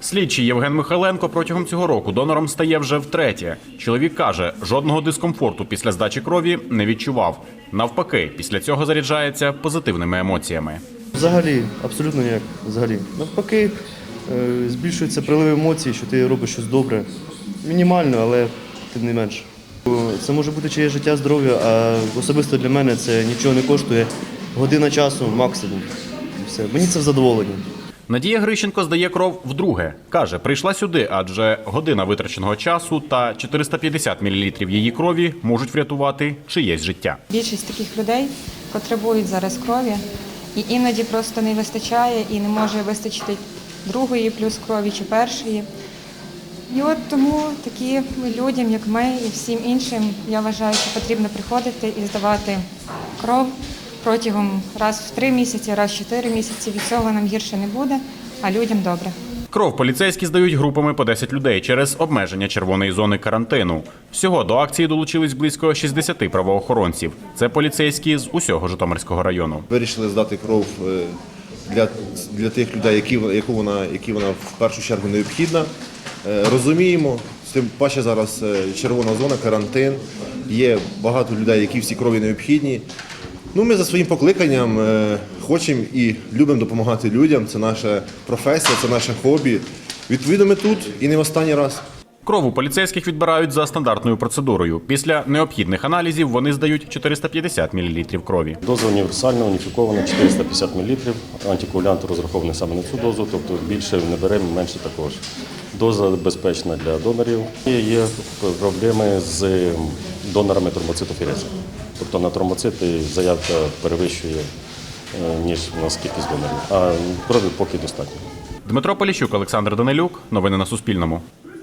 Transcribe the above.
Слідчий Євген Михайленко протягом цього року донором стає вже втретє. Чоловік каже, жодного дискомфорту після здачі крові не відчував. Навпаки, після цього заряджається позитивними емоціями. Взагалі, абсолютно ніяк. Взагалі. Навпаки, е, збільшується прилив емоцій, що ти робиш щось добре. Мінімально, але тим не менше. Це може бути чиє життя, здоров'я, а особисто для мене це нічого не коштує. Година часу максимум. Все. Мені це в задоволення. Надія Грищенко здає кров вдруге. Каже, прийшла сюди, адже година витраченого часу та 450 мл її крові можуть врятувати чиєсь життя. Більшість таких людей потребують зараз крові, і іноді просто не вистачає і не може вистачити другої плюс крові чи першої. І от тому таким людям, як ми, і всім іншим, я вважаю, що потрібно приходити і здавати кров протягом раз в три місяці, раз в чотири місяці. Від цього нам гірше не буде, а людям добре. Кров поліцейські здають групами по 10 людей через обмеження червоної зони карантину. Всього до акції долучились близько 60 правоохоронців. Це поліцейські з усього Житомирського району. Вирішили здати кров е, для, для тих людей, які, яку вона, які вона в першу чергу необхідна. Е, Розуміємо, тим паче зараз е, червона зона, карантин. Є багато людей, які всі крові необхідні. Ну, ми за своїм покликанням е, хочемо і любимо допомагати людям. Це наша професія, це наше хобі. Відповідно, ми тут і не в останній раз. Кров у поліцейських відбирають за стандартною процедурою. Після необхідних аналізів вони здають 450 мл крові. Доза універсальна, уніфікована 450 мл. Антикоагулянт розрахований саме на цю дозу, тобто більше не беремо, менше також. Доза безпечна для донорів. І Є проблеми з донорами тромбоцитофірезу. Тобто на тромбоцити заявка перевищує, е, ніж у нас кількість донорів. А крові поки достатньо. Дмитро Поліщук, Олександр Данилюк. Новини на Суспільному.